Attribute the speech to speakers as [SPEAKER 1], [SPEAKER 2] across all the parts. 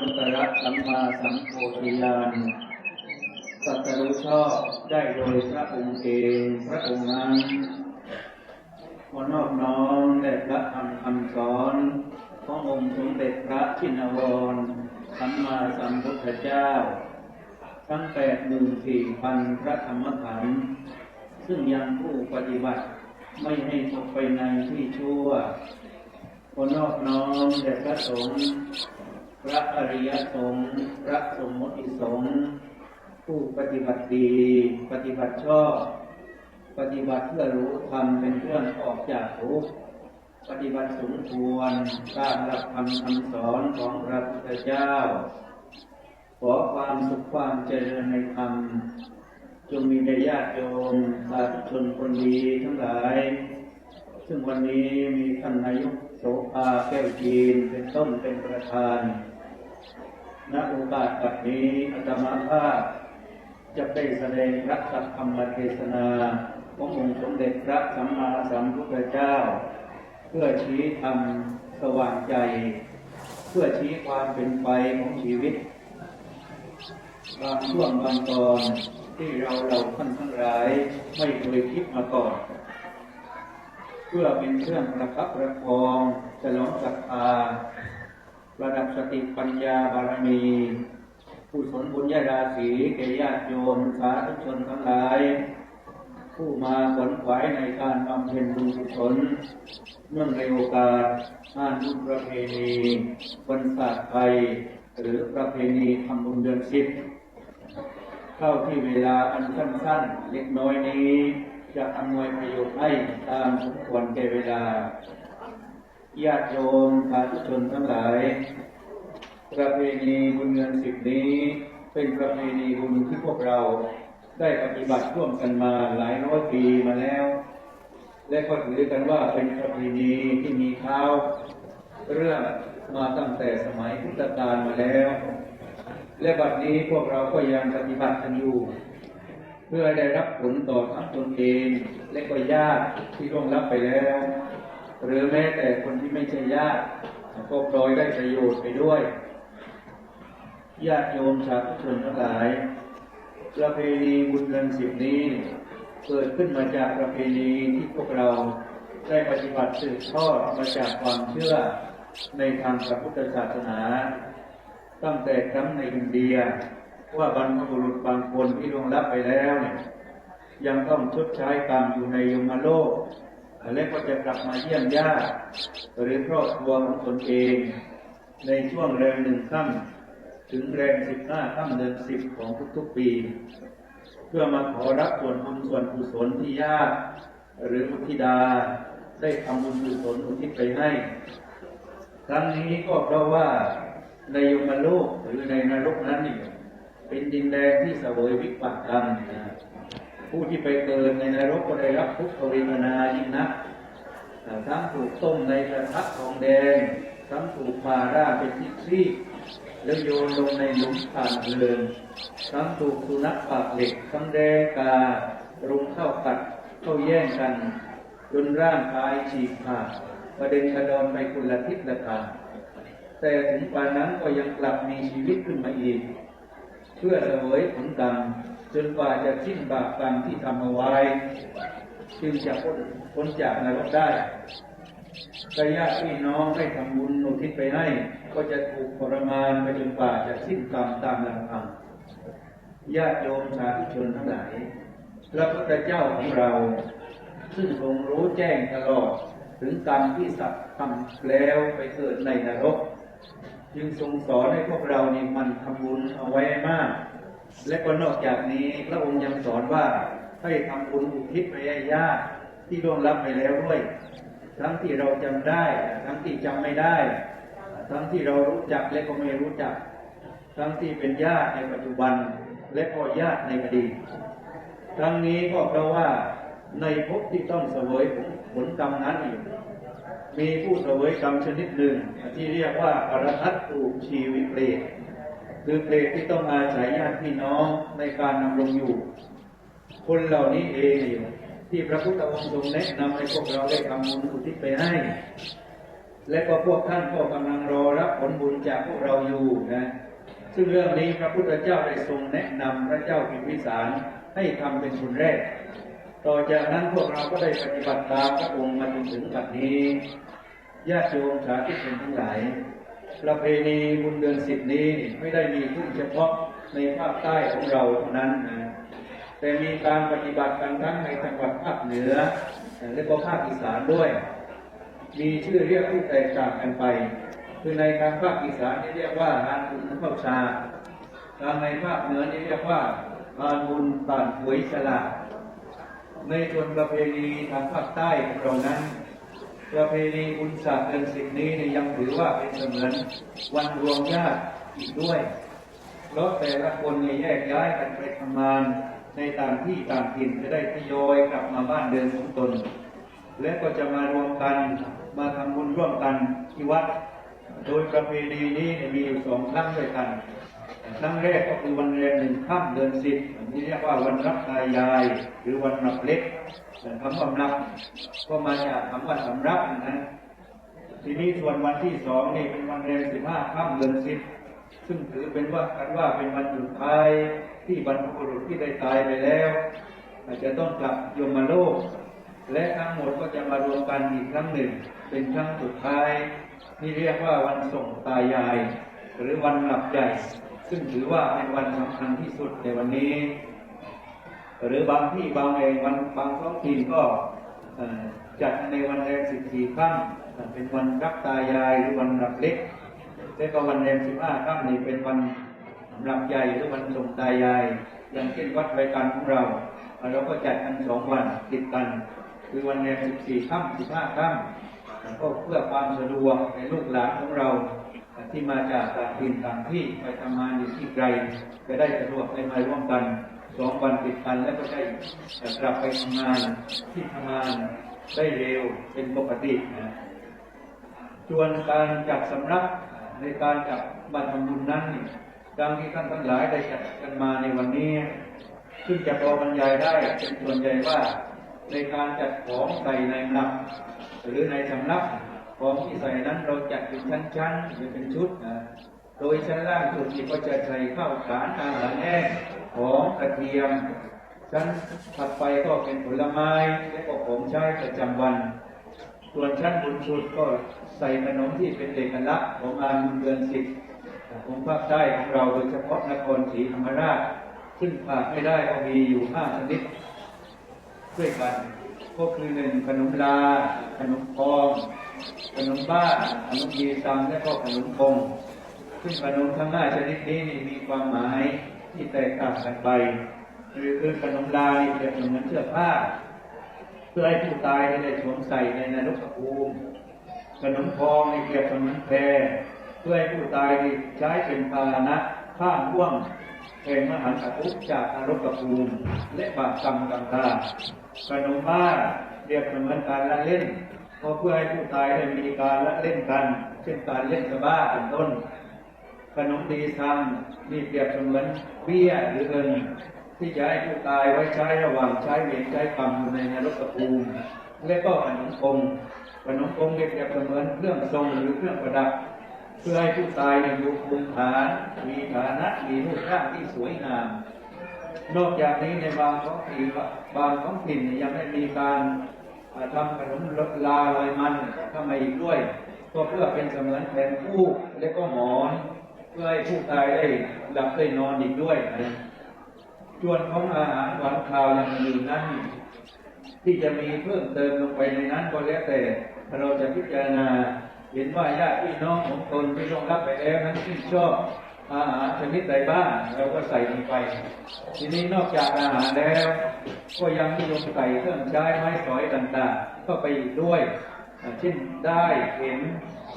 [SPEAKER 1] นุตตรสัมมาสัมโพธิญาณสัตรู้ชอบได้โดยพระองค์เองพระองค์นั้นขอนอบน้อมแด่พระธรรมคำสอนขององค์สมเด็จพระชินวรสัมมาสัมพุทธเจ้า ทั้งแปดหมื่นสี่พันพระธรรมขันธ์ซึ่งยังผู้ปฏิบัติไม่ให้ตกไปในที่ชั่วขอนอบน้อมแด่พระสงฆ์ พระอริยสงฆ์พระสมมติสงฆ์ผู้ปฏิบัติดี ปฏิบัติชอบ ปฏิบัติเพื่อรู้ธรรมเป็นเครื่องออกจากทุกข์ปฏิบัติสมควรตามหลักธรรมคำสอนของพระพุทธเจ้า ขอความสุขความเจริญในธรรมจงมีในญาติโยมสาธุชนคนดีทั้งหลาย ซึ่งวันนี้มีท่านนายกโสภาแก้วจีนเป็นต้นเป็นประธาน ณโอกาสแบบนี้อาตมาภาพ จะได้แสดงพระสัทธรรมเทศนาขององค์สมเด็จพระสัมมาสัมพุทธเจ้า เพื่อชี้ธรรมสว่างใจ เพื่อชี้ความเป็นไปของชีวิตบางช่วงบางตอนที่เราเราท่านทั้งหลายไม่เคยคิดมาก่อน เพื่อเป็นเครื่องประคับประคองฉลองศรัทธา ระดับสติปัญญาบารมี ผู้สนบุญญาราศีแก่ญาติโยมสาธุชนทั้งหลาย ผู้มาขวนขวายในการบำเพ็ญบุญกุศลเนื่องในโอกาสงานบุญประเพณีวันศาสตร์ไทยหรือประเพณีทำบุญเดือนสิบเข้าที่เวลาอันสั้นๆเล็กน้อยนี้ จะอำนวยประโยชน์ให้ตามสมควรแก่เวลา ญาติโยมสาธุชนทั้งหลาย ประเพณีบุญเดือนสิบนี้ เป็นประเพณีบุญที่พวกเราได้ปฏิบัติร่วมกันมาหลายร้อยปีมาแล้ว และก็ถือกันว่าเป็นประเพณีที่มีเท้าเรื่องมาตั้งแต่สมัยพุทธกาลมาแล้ว และบัดนี้พวกเราก็ยังปฏิบัติกันอยู่ เพื่อได้รับผลต่อทั้งตนเอง และก็ญาติที่ร่วงรับไปแล้ว หรือแม้แต่คนที่ไม่ใช่ญาติก็ปลอยได้ประโยชน์ไปด้วยญาติโยมชาวชนทั้งหลาย ประเพณีบุญเดือนสิบนี้ เกิดขึ้นมาจากประเพณีที่พวกเราได้ปฏิบัติสืบทอดมาจากความเชื่อในทางพระพุทธศาสนา ตั้งแต่ครั้งในอินเดีย ว่าบรรพบุรุษบางคนที่ลงลับไปแล้วเนี่ยยังต้องชดใช้กรรมอยู่ในยมโลก และก็จะกลับมาเยี่ยมญาติหรือครอบครัวของตนเอง ในช่วงแรมหนึ่งค่ำถึงแรมสิบห้าค่ำเดือนสิบของทุกๆปี เพื่อมาขอรับส่วนบุญส่วนกุศลที่ญาติหรือมุทิดา ได้ทำบุญกุศลอุทิศไปให้ ครั้งนี้ก็เพราะว่าในยมโลกหรือในนรกนั้นนี่เป็นดินแดนที่สวยวิปัสสกรรมนะ ผู้ที่ไปเกิดในนรกก็ได้รับทุกขเวทนายิ่งนักทั้งถูกต้มในกระทะทองแดง ทั้งถูกพาร่าเป็นที่ซีกแล้วโยนลงในหลุมผ่านเพลิงทั้งถูกสุนัขปากเหล็กทั้งแดงการุมเข้ากัดเข้าแย่งกันจนร่างกายฉีกขาดประเด็นกระดอนไปคนละทิศละทางแต่ถึงป่านนั้นก็ยังกลับมีชีวิตขึ้นมาอีก เพื่อเสวยผลกรรมจนกว่าจะสิ้นบาปกรรมที่ทำเอาไว้จึงจะพ้นพ้นจากนรกได้กญาติพี่น้องให้ทำบุญอุทิศไปให้ ก็จะถูกทรมานไปจนกว่าจะสิ้นกรรมตามลำพังญาติโยมสาธุชนทั้งหลายพระพุทธเจ้าของเรา ซึ่งทรงรู้แจ้งตลอด ถึงกรรมที่สัตว์ทำแล้วไปเกิดในนรก จึงทรงสอนให้พวกเรานี่มันทำบุญเอาไว้มาก และก็นอกจากนี้พระองค์ยังสอนว่าให้ทำบุญอุทิศไปให้ญาติที่ล่วงลับไปแล้วด้วย ทั้งที่เราจำได้ ทั้งที่จำไม่ได้ ทั้งที่เรารู้จักและก็ไม่รู้จัก ทั้งที่เป็นญาติในปัจจุบัน และก็ญาติในอดีตทั้งนี้ก็เพราะว่าในภพที่ต้องเสวยผลกรรมนั้นอยู่ มีผู้เสวยกรรมชนิดหนึ่ง ที่เรียกว่าอรหัตตูชีวิเปรตคือเปรตที่ต้องอาศัยญาติพี่น้องในการนำรงอยู่ คนเหล่านี้เองที่พระพุทธองค์ทรงแนะนำให้พวกเราได้ทำบุญอุทิศไปให้ และก็พวกท่านก็กำลังรอรับผลบุญจากพวกเราอยู่นะซึ่งเรื่องนี้พระพุทธเจ้าได้ทรงแนะนำพระเจ้าพิมพิสารให้ทำเป็นคนแรก ต่อจากนั้นพวกเราก็ได้ปฏิบัติตามพระองค์มาจนถึงปัจจุบันนี้ ญาติโยมสาธุชนทั้งหลาย ประเพณีบุญเดือนสิบนี้ไม่ได้มีขึ้นเฉพาะในภาคใต้ของเราเท่านั้นนะแต่มีการปฏิบัติกันทั้งในจังหวัดภาคเหนือ และก็ภาคอีสานด้วย มีชื่อเรียกที่แตกต่างกันไป คือในทางภาคอีสานนี่เรียกว่างานบุญข้าวชาทางในภาคเหนือนี่เรียกว่างานบุญตานหวยสลากในส่วนประเพณีทางภาคใต้ของเรานั้น ประเพณีบุญศาสตร์เดือนสิบนี้เนี่ยยังถือว่าเป็นเสมือนวันรวมญาติอีกด้วยเพราะแต่ละคนเนี่ยแยกย้ายกันไปทำงาน ในต่างที่ต่างถิ่นจะได้ทยอยกลับมาบ้านเดิมของตน และก็จะมารวมกันมาทำบุญร่วมกันที่วัด โดยประเพณีนี้มีอยู่สองครั้งด้วยกัน ครั้งแรกก็คือวันแรมหนึ่งค่ำเดือนสิบที่เรียกว่าวันรับตายาย หรือวันรับเล็กแต่คำว่ารับก็มาจากคำว่าสำรับนะทีนี้ส่วนวันที่สองนี่เป็นวันแรมสิบห้าค่ำเดือนสิบซึ่งถือเป็นว่ากันว่าเป็นวันสุดท้ายที่บรรพบุรุษที่ได้ตายไปแล้ว อาจจะต้องกลับยมโลก และทั้งหมดก็จะมารวมกันอีกครั้งหนึ่ง เป็นครั้งสุดท้ายที่เรียกว่าวันส่งตายาย หรือวันหลับใหญ่ ซึ่งถือว่าเป็นวันสำคัญที่สุดในวันนี้ หรือบางที่บางแห่งวันบางท้องถิ่นก็จัดในวันแรมสิบสี่ค่ำเป็นวันรับตายายหรือวันรับเล็กและก็วันแรมสิบห้าค่ำนี่เป็นวันรับใหญ่หรือวันส่งตายาย อย่างเช่นวัดรายการของเราเราก็จัดกันสองวันติดกัน คือวันแรมสิบสี่ค่ำสิบห้าค่ำก็เพื่อความสะดวกในลูกหลานของเรา ที่มาจากต่างถิ่นต่างที่ไปทำงานอยู่ที่ไกลจะได้สะดวกไปมาร่วมกันสองวันติดกันแล้วก็ได้กลับไปทำงานที่ทำงานได้เร็วเป็นปกตินะส่วนการจัดสำนักในการจัดบัตรทำบุญนั้นดังที่ท่านทั้งหลายได้จัดกันมาในวันนี้ ซึ่งจะพอบรรยายได้เป็นส่วนใหญ่ว่าในการจัดของใส่ในหนักหรือในสำนัก ของที่ใส่นั้นเราจัดเป็นชั้นๆหรือเป็นชุดนะโดยชั้นล่างสุดก็จะใส่ข้าวสารอาหารแห้งของกระเทียม ชั้นถัดไปก็เป็นผลไม้และก็ของใช้ประจำวัน ส่วนชั้นบนสุดก็ใส่ขนมที่เป็นเอกลักษณ์ของงานุเดือนสิบของภาคใต้ของเราโดยเฉพาะนครศรีธรรมราช ซึ่งขาดไม่ได้ก็มีอยู่ห้าชนิดด้วยกัน ก็คือหนึ่งขนมลา ขนมพอง ขนมบ้าขนมยีซังและก็ขนมคงซึ่งขนมทั้งห้าชนิดนี้นมีความหมายที่แตกต่างกันไปหรือคือขนมลานี่เปรียบเหมือนเสื้อผ้า เพื่อให้ผู้ตายได้สวมใส่ในนรกภูมิขนมพองนี่เปรียบเหมือนแพรเพื่อให้ผู้ตายใช้เป็นพาหนะข้ามห่วงแห่งมหันตทุกจากนรกภูมิและบาปกรรมต่างๆขนมบ้าเรียบเหมือนการละเล่น เพื่อให้ผู้ตายได้มีการละเล่นกัน เช่นการเล่นกระบ้าเป็นต้น ขนมดีทำนี่เปรียบเสมือนเบี้ยหรือเงินที่จะให้ผู้ตายไว้ใช้ระหว่างใช้เวรใช้กรรมอยู่ในนรกภูมิและก็ขนมคงขนมคงเปรียบเสมือนเครื่องทรงหรือเครื่องประดับ เพื่อให้ผู้ตายเนี่ยอยู่ภูมิฐานมีฐานะมีรูปร่างที่สวยงามนอกจากนี้ในบางท้องถิ่นบางท้องถิ่นยังได้มีการ ทำขนมลาลอยมันเข้ามาอีกด้วยก็เพื่อเป็นเสมือนแผ่นผู้และก็หมอน เพื่อให้ผู้ตายได้หลับได้นอนอีกด้วยนะส่วนของอาหารหวานข้าวอย่างอื่นนั้นที่จะมีเพิ่มเติมลงไปในนั้นก็แล้วแต่เราจะพิจารณาเห็นว่าญาติพี่น้องของตนที่ร่วงรับไปแล้วนั้นที่ชอบ อาหารชนิดใดบ้างเราก็ใส่ลงไป ทีนี้นอกจากอาหารแล้ว ก็ยังนิยมใส่เครื่องใช้ไม้สอยต่างๆเข้าไปอีกด้วย เช่นได้เห็น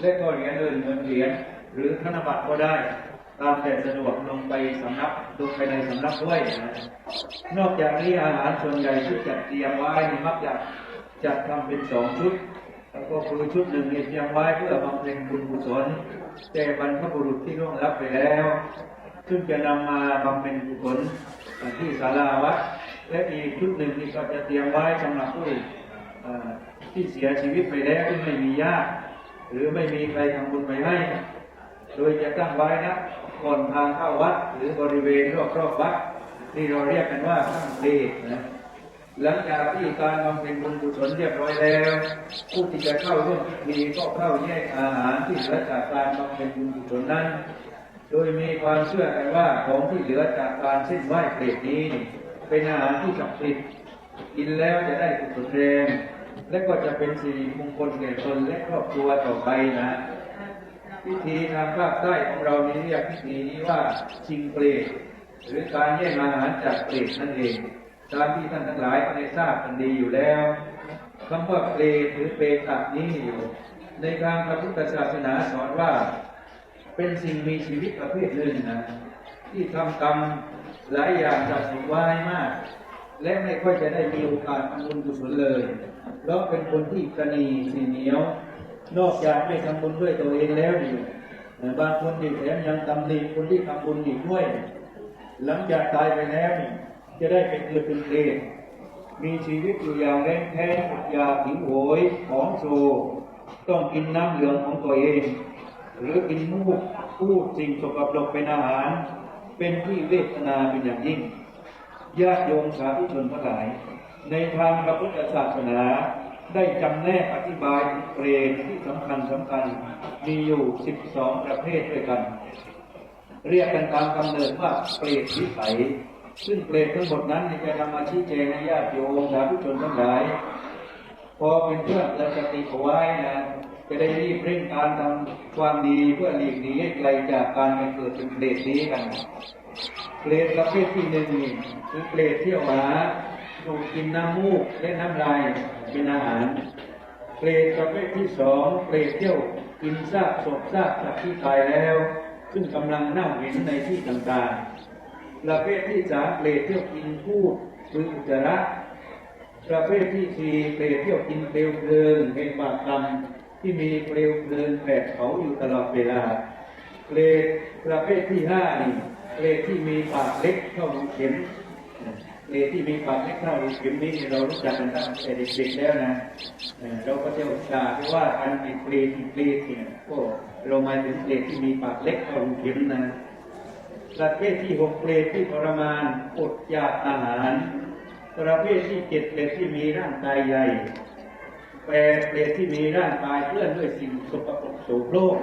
[SPEAKER 1] และก็เหรียญเงินเงินเหรียญหรือธนบัตรก็ได้ ตามแต่สะดวกลงไปสำนักลงไปในสำนักด้วย นอกจากนี้อาหารส่วนใหญ่ที่จัดเตรียมไว้มักจะจัดทำเป็นสองชุด ก็คือชุดหนึ่งเนี่ยเตรียมไว้เพื่อบำเพ็ญบุญกุศลแก่บรรพบุรุษที่ร่วงรับไปแล้ว ซึ่งจะนำมาบำเพ็ญกุศลที่ศาลาวัดและอีกชุดหนึ่งนี่ก็จะเตรียมไว้สำหรับผู้ที่เสียชีวิตไปแล้วที่ไม่มีญาติหรือไม่มีใครทำบุญไปให้ โดยจะตั้งไว้นะก่อนทางเข้าวัดหรือบริเวณรอบๆวัด ที่เราเรียกกันว่าตั้งเดนะ หลังจากที่การบำเพ็ญบุญกุศลเรียบร้อยแล้ว ผู้ที่จะเข้าร่วมพิธีก็เข้าแยกอาหารที่เหลือจากการบำเพ็ญบุญกุศลนั้น โดยมีความเชื่อกันว่าของที่เหลือจากการเส้นไหว้เปรตนี้ เป็นอาหารที่ศักดิ์สิทธิ์กินแล้วจะได้กุศลแรงและก็จะเป็นสิริมงคลแก่ตนและครอบครัวต่อไปนะพิธีทางภาคใต้ของเรานี้เรียกพิธีนี้ว่าชิงเปรตหรือการแย่งอาหารจากเปรตนั่นเอง ตามที่ท่านทั้งหลายก็ได้ทราบกันดีอยู่แล้วคำว่าเปรตหรือเปรตนี้อยู่ ในทางพระพุทธศาสนาสอนว่า เป็นสิ่งมีชีวิตประเภทหนึ่งนะที่ทำกรรมหลายอย่างสะสมไว้มาก และไม่ค่อยจะได้มีโอกาสทำบุญกุศลเลยเพราะเป็นคนที่กระนีสีเหนียว นอกจากไม่ทำบุญด้วยตัวเองแล้วอยู่บางคนอีกแถมยังตำหนิคนที่ทำบุญอีกด้วย หลังจากตายไปแล้วนี่ จะได้เป็นเกิดเป็นเปรตมีชีวิตอยู่อย่างแรงแค้นอดยาหิวโหยของโชว์ต้องกินน้ำเหลืองของตัวเอง หรือกินมูกพูดสิ่งสกปรกเป็นอาหาร เป็นที่เวทนาเป็นอย่างยิ่งญาติโยมสาธุชนทั้งหลาย ในทางพระพุทธศาสนาได้จำแนกอธิบายเปรตที่สำคัญสำคัญมีอยู่ 12 ประเภทด้วยกัน เรียกกันตามกำเนิดว่าเปรตวิสัย ซึ่งเปรตทั้งหมดนั้นจะนำมาชี้แจงให้ญาติโยมสาธุชนทั้งหลายพอเป็นเพื่อนและสติเอาไว้นะจะได้รีบเร่งการทำความดีเพื่อหลีกหนีให้ไกลจากการเกิดเป็นเปรตนี้กันเปรตประเภทที่หนึ่งคือเปรตเที่ยวหาดูกินน้ำมูกและน้ำลายเป็นอาหาร เปรตประเภทที่สองเปรตเที่ยวกินซากศพซากสัตว์ที่ตายแล้ว ซึ่งกำลังเน่าเหม็นในที่ต่างๆ ประเภทที่สามเปรตเที่ยวกินพูดหรืออุจจาระประเภทที่สี่เปรตเที่ยวกินเปลวเพลิงเป็นบาปกรรมที่มีเปลวเพลิงแผดเผาอยู่ตลอดเวลาเปรตประเภทที่ห้านี่เปรตที่มีปากเล็กเท่ารูเข็มเปรตที่มีปากเล็กเท่ารูเข็มนี่เรารู้จักกันตั้งแต่เด็กๆแล้วนะเราก็จะอุตส่าห์ว่าอันเป็นเปรตเปรตเนี่ยก็เราหมายถึงเปรตที่มีปากเล็กเท่ารูเข็มนะ ประเภทที่หกเปรตที่ทรมานอดอยากอาหาร ประเภทที่เจ็ดเปรตที่มีร่างกายใหญ่แปดเปรตที่มีร่างกายเปื้อนด้วยสิ่งสกปรกโสโครก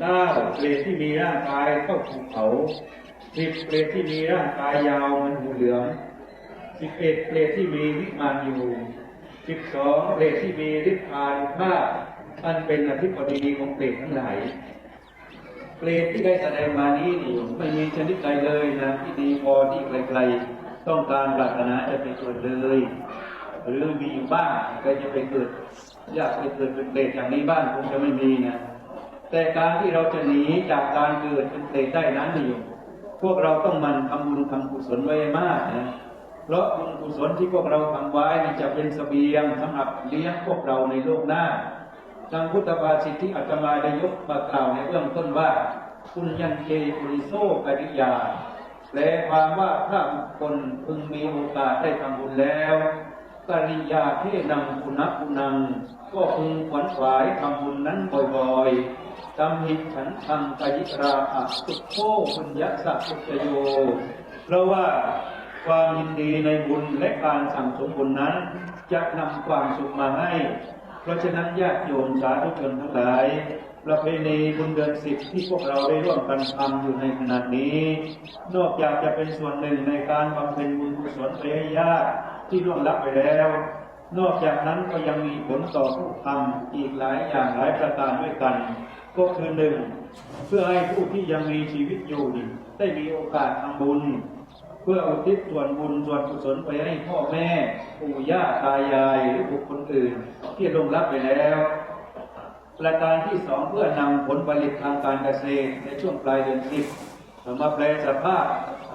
[SPEAKER 1] เก้าเปรตที่มีร่างกายเข้าถูเผาสิบเปรตที่มีร่างกายยาวเหมันหูเหลืองสิบเอ็ดเปรตที่มีวิมานอยู่สิบสองเปรตที่มีฤทธิ์อานุภาพอันเป็นอธิบดีของเปรตทั้งหลาย เปรตที่ได้แสดงมานี้นี่ไม่มีชนิดใดเลยนะที่ดีพอที่ใครๆต้องการปรารถนาจะไปเกิดเลย หรือมีอยู่บ้างใครจะไปเกิดอยากไปเกิดเป็นเปรตอย่างนี้บ้างคงจะไม่มีนะแต่การที่เราจะหนีจากการเกิดเป็นเปรตได้นั้นนี่พวกเราต้องมันทำบุญทำกุศลไว้มากนะเพราะบุญกุศลที่พวกเราทำไว้จะเป็นเสบียงสำหรับเลี้ยงพวกเราในโลกหน้า ทางพุทธภาษิตที่อาตมาได้ยกมากล่าวในเบื้องต้นว่าคุณยันเกปุริโซกริยาแปลความว่าถ้าบุคคลพึงมีโอกาสได้ทำบุญแล้วกริยาเทนังคุณักุนัง ก็พึงขวนขวายทำบุญนั้นบ่อยๆทำหิฉันทังกยิราอะสุโคบุญยัสสะสุจโย เพราะว่าความยินดีในบุญและการสั่งสมบุญนั้น จะนำความสุขมาให้ เพราะฉะนั้นญาติโยมสาธุชนทั้งหลายประเพณีบุญเดือนสิบที่พวกเราได้ร่วมกันทำอยู่ในขณะนี้ นอกจากจะเป็นส่วนหนึ่งในการบำเพ็ญบุญกุศลไปให้ญาติที่ร่วงลับไปแล้ว นอกจากนั้นก็ยังมีผลต่อผู้ทำอีกหลายอย่างหลายประการด้วยกัน ก็คือหนึ่งเพื่อให้ผู้ที่ยังมีชีวิตอยู่ได้มีโอกาสทำบุญ เพื่ออุทิศส่วนบุญส่วนกุศลไปให้พ่อแม่ปู่ย่าตายายหรือบุคคลอื่น ที่ลงรับไปแล้วประการที่สองเพื่อนำผลผลิตทางการเกษตรในช่วงปลายเดือนสิบมาแปลสภาพ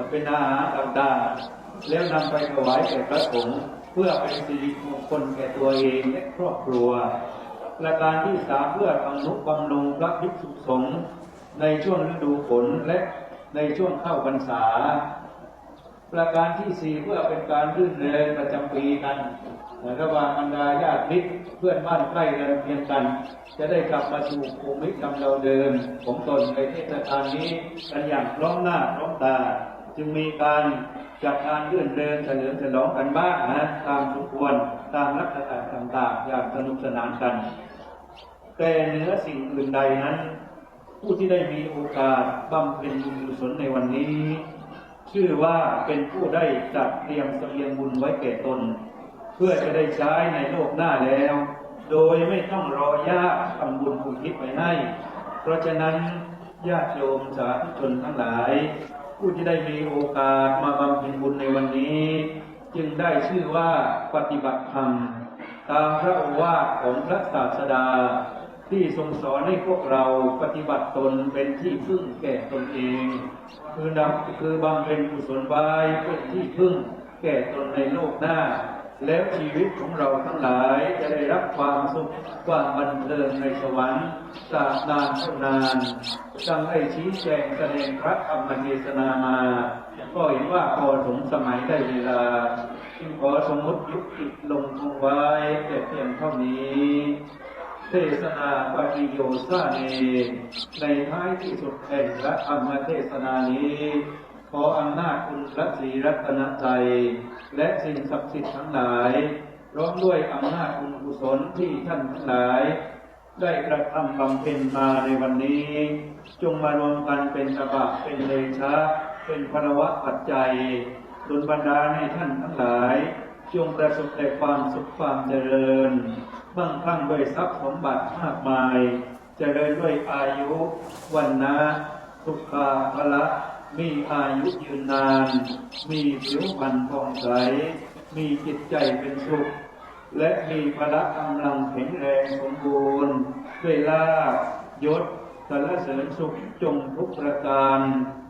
[SPEAKER 1] เป็นอาหารต่างๆแล้วนำไปถวายแก่พระสงฆ์เพื่อเป็นสิริมงคลแก่ตัวเองและครอบครัวประการที่สามเพื่อทำนุบำรุงพระภิกษุสงฆ์ในช่วงฤดูฝนและในช่วงเข้าพรรษา ประการที่สี่เพื่อเป็นการรื่นเริงประจำปีกันระหว่างบรรดาญาติมิตรเพื่อนบ้านใกล้เรือนเคียงกัน จะได้กลับมาสู่ภูมิลำเราเดิมของตนในเทศกาลนี้กันอย่างพร้อมหน้าพร้อมตา จึงมีการจัดงานรื่นเริงเฉลิมฉลองกันบ้างนะตามสมควรตามลักษณะต่างๆ อย่างสนุกสนานกัน แต่เนื้อสิ่งอื่นใดนั้น ผู้ที่ได้มีโอกาสบำเพ็ญบุญกุศลในวันนี้ ชื่อว่าเป็นผู้ได้จัดเตรียมเสบียงบุญไว้แก่ตน เพื่อจะได้ใช้ในโลกหน้าแล้ว โดยไม่ต้องรอยากทำบุญอุทิศไปให้ เพราะฉะนั้นญาติโยมสาธุชนทั้งหลาย ผู้ที่ได้มีโอกาสมาบำเพ็ญบุญในวันนี้ จึงได้ชื่อว่าปฏิบัติธรรม ตามพระโอวาทของพระศาสดา ที่ทรงสอนให้พวกเราปฏิบัติตนเป็นที่พึ่งแก่ตนเอง คือนำคือบำเพ็ญกุศลบายเป็นที่พึ่งแก่ตนในโลกหน้า แล้วชีวิตของเราทั้งหลายจะได้รับความสุขความบันเทิงในสวรรค์ตราบนานเท่านานดังได้ชี้แจงแสดงพระธรรมเทศนามา ก็เห็นว่าพอสมสมัยได้เวลาจึงขอสมมติยุติลงคงไว้แต่เพียงเท่านี้ เทศนาปฏิโยสาเนในท้ายที่สุดแห่งพระธรรมเทศนานี้ขออำนาจคุณพระศรีรัตนใจและสิ่งศักดิ์สิทธิ์ทั้งหลายพร้อมด้วยอำนาจคุณกุศลที่ท่านทั้งหลาย ได้กระทำบำเพ็ญมาในวันนี้ จงมารวมกันเป็นตบะเป็นเลชะเป็นพลวะปัจจัยดลบันดาให้ท่านทั้งหลาย จงประสบแต่ความสุขความเจริญ มั่งคั่งด้วยทรัพย์สมบัติมากมายเจริญด้วยอายุวันนะสุขาภละมีอายุยืนนาน มีผิวพรรณผ่องใส มีจิตใจเป็นสุข และมีพละกำลังแข็งแรงสมบูรณ์ด้วยลาภยศสรรเสริญสุขจงทุกประการ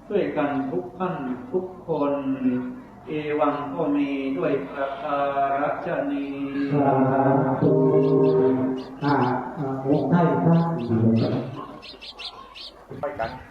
[SPEAKER 1] ด้วยกันทุกท่านทุกคน เอวังก็มีด้วยประการฉนี
[SPEAKER 2] สาธุอ่าอ่าองค์ให้พระเดียว
[SPEAKER 3] ไปกันนะครับ